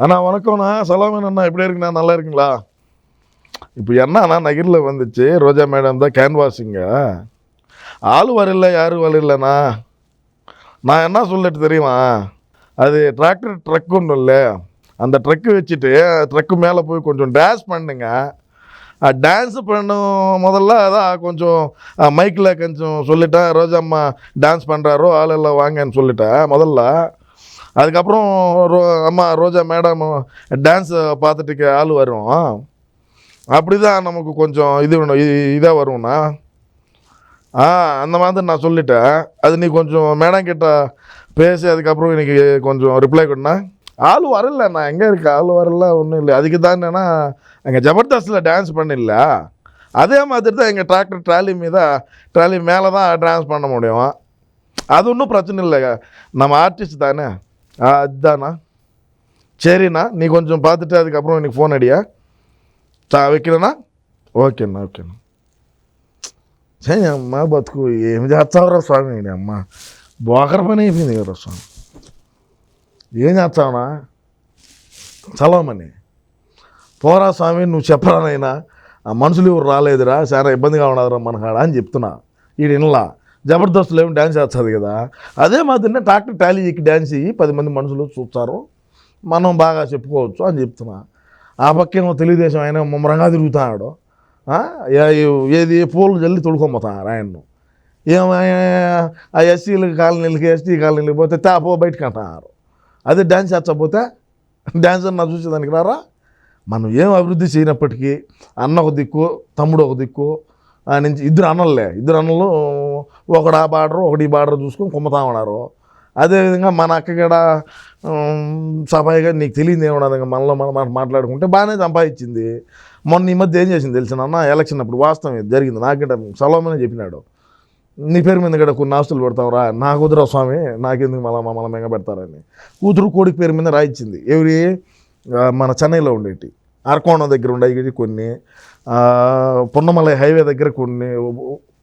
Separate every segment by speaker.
Speaker 1: அண்ணா வணக்கம்ண்ணா. சலாமன் அண்ணா. எப்படி இருக்குண்ணா? நல்லா இருக்குங்களா? இப்போ என்னண்ணா நகரில் வந்துச்சு? ரோஜா மேடம் தான் கேன்வாஸிங்க ஆள் வரல யாரும் வரலண்ணா. நான் என்ன சொல்லிட்டு தெரியுமா? அது டிராக்டர் ட்ரக் ஒன்றும் இல்லை. அந்த ட்ரக்கு வச்சுட்டு ட்ரக்கு மேலே போய் கொஞ்சம் டான்ஸ் பண்ணுங்க. டான்ஸ் பண்ணும் முதல்ல அதான் கொஞ்சம் மைக்கில் கொஞ்சம் சொல்லிட்டேன். ரோஜாம்மா டான்ஸ் பண்ணுறாரோ ஆளெல்லாம் வாங்கன்னு சொல்லிட்டேன். முதல்ல அதுக்கப்புறம் ரோ அம்மா ரோஜா மேடம் டான்ஸ் பார்த்துட்டு ஆள் வரும். அப்படி தான் நமக்கு கொஞ்சம் இது வேணும் இதாக வரும்ண்ணா. ஆ அந்த மாதிரி நான் சொல்லிட்டேன். அது நீ கொஞ்சம் மேடம் கிட்ட பேசி அதுக்கப்புறம் இன்னைக்கு கொஞ்சம் ரிப்ளை கொடுண்ணா. ஆள் வரல நான் எங்கே இருக்கு? ஆள் வரல ஒன்றும் இல்லை. அதுக்கு தான் என்னென்னா அங்கே ஜபர்தஸ்தில் டான்ஸ் பண்ணிடல அதே மாதிரி தான் எங்கள் டிராக்டர் ட்ராலி மீத ட்ராலி மேலே தான் டான்ஸ் பண்ண முடியும். அது ஒன்றும் பிரச்சனை இல்லை. நம்ம ஆர்டிஸ்ட் தானே. ஆ அதுதாண்ணா சரிண்ணா நீ கொஞ்சம் பார்த்துட்டு அதுக்கப்புறம் எனக்கு ఫోన్ అడియా చా వెక్కినా ఓకేనా ఓకేనా సరే అమ్మ బతుకు ఏం చేస్తావురా స్వామి నీ అమ్మ బోకర పని అయిపోయింది కదా స్వామి ఏం చేస్తావునా చలవమని పోరా స్వామి నువ్వు చెప్పరా నైనా ఆ మనుషులు ఎవరు రాలేదురా చాలా ఇబ్బందిగా ఉన్నదిరా మన కాడ అని చెప్తున్నా ఈడు ఇన్లా జబర్దస్త్లు ఏమి డ్యాన్స్ చేస్తుంది కదా. అదే మాదిరినే ట్రాక్టర్ టాలీ ఎక్కి డ్యాన్స్ ఇయ్యి పది మంది మనుషులు చూస్తారు. మనం బాగా చెప్పుకోవచ్చు అని చెప్తున్నా. ఆ పక్కేమో తెలుగుదేశం ఆయన ముమ్మరంగా తిరుగుతున్నాడు ఏది పూలు జల్లి తొడుకోపోతున్నారు ఆయన్ను. ఏమయ్యా ఆ ఎస్సీలకి కాలనీలకి ఎస్టీ కాలనీలకి పోతే తాపో బయటకు అంటున్నారు అదే డ్యాన్స్ చేచ్చకపోతే డ్యాన్స్ నా చూసేదానికి రారా? మనం ఏం అభివృద్ధి చేయనప్పటికీ అన్న ఒక దిక్కు తమ్ముడు ఒక దిక్కు నుంచి ఇద్దరు అన్నలే. ఇద్దరు అన్నలు ఒకడు ఆ బార్డర్ ఒకటి ఈ బార్డర్ చూసుకొని కుమ్మతా ఉన్నారు. అదేవిధంగా మన అక్క కూడా సఫాయిగా నీకు తెలియదు ఏమన్నా ఇంకా మనలో మనం మాట మాట్లాడుకుంటే బాగానే సంపాదించింది. మొన్న ఈ మధ్య ఏం చేసింది తెలిసిన అన్న ఎలక్షన్ అప్పుడు వాస్తవం ఇది జరిగింది. నాకంటే సలోమనే చెప్పినాడు. నీ పేరు మీద ఇక్కడ కొన్ని ఆస్తులు పెడతావురా? నా కుదురా స్వామి నాకెందుకు మళ్ళీ మమ్మల్ని మెంగ పెడతారని. కూతురు కోడికి పేరు మీద రాయించింది ఎవరి? మన చెన్నైలో ఉండేటి. అరకోణం దగ్గర ఉండేవి కొన్ని ఆ, పొన్నమలై హైవే దగ్గర కొన్ని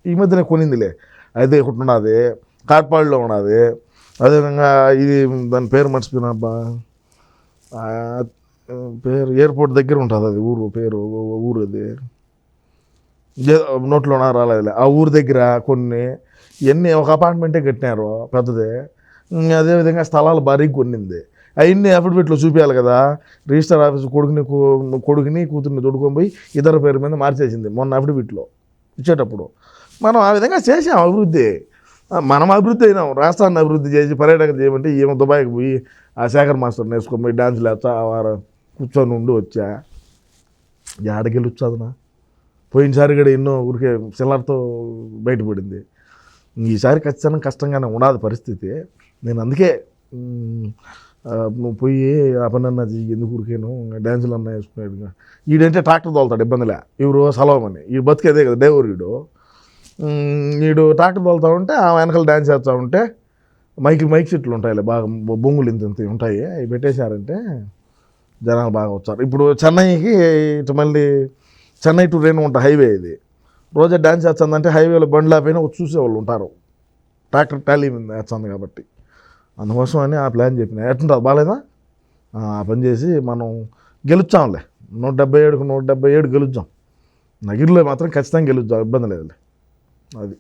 Speaker 1: ఈ మధ్యనే కొనిందిలే అదే ఒకటి ఉన్నది కాట్పాడులో ఉన్నది అదేవిధంగా ఇది దాని పేరు మర్చిపోయినా అబ్బా ఆ, పేరు ఎయిర్పోర్ట్ దగ్గర ఉంటుంది అది ఊరు పేరు ఊరు అది ఏ- నోట్లో నా రాలేదులే ఆ ఊరు దగ్గర కొన్ని ఇవన్నీ ఒక అపార్ట్మెంటే కట్టినారు పెద్దది ఉమ్, అదేవిధంగా స్థలాలు భారీగా కొన్నింది అవన్నీ అఫిడవిట్లో చూపించాలి కదా. రిజిస్టర్ ఆఫీస్ కొడుకుని కొడుకుని కూతుర్ని తొడుకొని పోయి ఇతర పేరు మీద మార్చేసింది మొన్న అఫిడవిట్లో ఇచ్చేటప్పుడు. మనం ఆ విధంగా చేసాం అభివృద్ధి. మనం అభివృద్ధి అయినాం. రాష్ట్రాన్ని అభివృద్ధి చేసి పర్యాటకం చేయమంటే ఏమో దుబాయ్కి పోయి ఆ శేఖర్ మాస్టర్ నేర్చుకొని పోయి డాన్స్ వేస్తా ఆ కూర్చొని ఉండి వచ్చా. ఏడకెళ్ళి వచ్చాదనా? పోయినసారి కూడా ఎన్నో ఊరికే సిల్లర్తో బయటపడింది. ఈసారి ఖచ్చితంగా కష్టంగానే ఉండాలి పరిస్థితి. నేను అందుకే పోయి ఆ చెయ్యి ఎందుకు ఊరికేను డ్యాన్సులు అన్న వేసుకున్నాడు ఇంకా. ట్రాక్టర్ తోలుతాడు ఇబ్బందిలే. ఇవరు సలవమని. ఈ బతికేదే కదా డ్రైవర్ వీడు వీడు ట్రాక్టర్ తోలుతా ఉంటే ఆ వెనకాల డ్యాన్స్ చేస్తూ ఉంటే మైక్ మైక్ సెట్లు ఉంటాయిలే బాగా బొంగులు ఇంత ఇంత ఉంటాయి. అవి పెట్టేశారంటే జనాలు బాగా వచ్చారు. ఇప్పుడు చెన్నైకి ఇటు మళ్ళీ చెన్నై టు రేణుగుంట హైవే ఇది. రోజా డ్యాన్స్ చేస్తుందంటే హైవేలో బండ్లు ఆపైనా వచ్చి చూసేవాళ్ళు ఉంటారు. ట్రాక్టర్ టాలీ మీద వేస్తుంది కాబట్టి. అందుకోసం అని ఆ ప్లాన్ చెప్పిన. ఎట్లా బాగాలేదా ఆ పని చేసి మనం గెలుచాంలే నూట డెబ్బై ఏడుకు నూట డెబ్బై ఏడు గెలుద్దాం. నగిరిలో మాత్రం ఖచ్చితంగా గెలుద్దాం. ఇబ్బంది లేదులే. అది.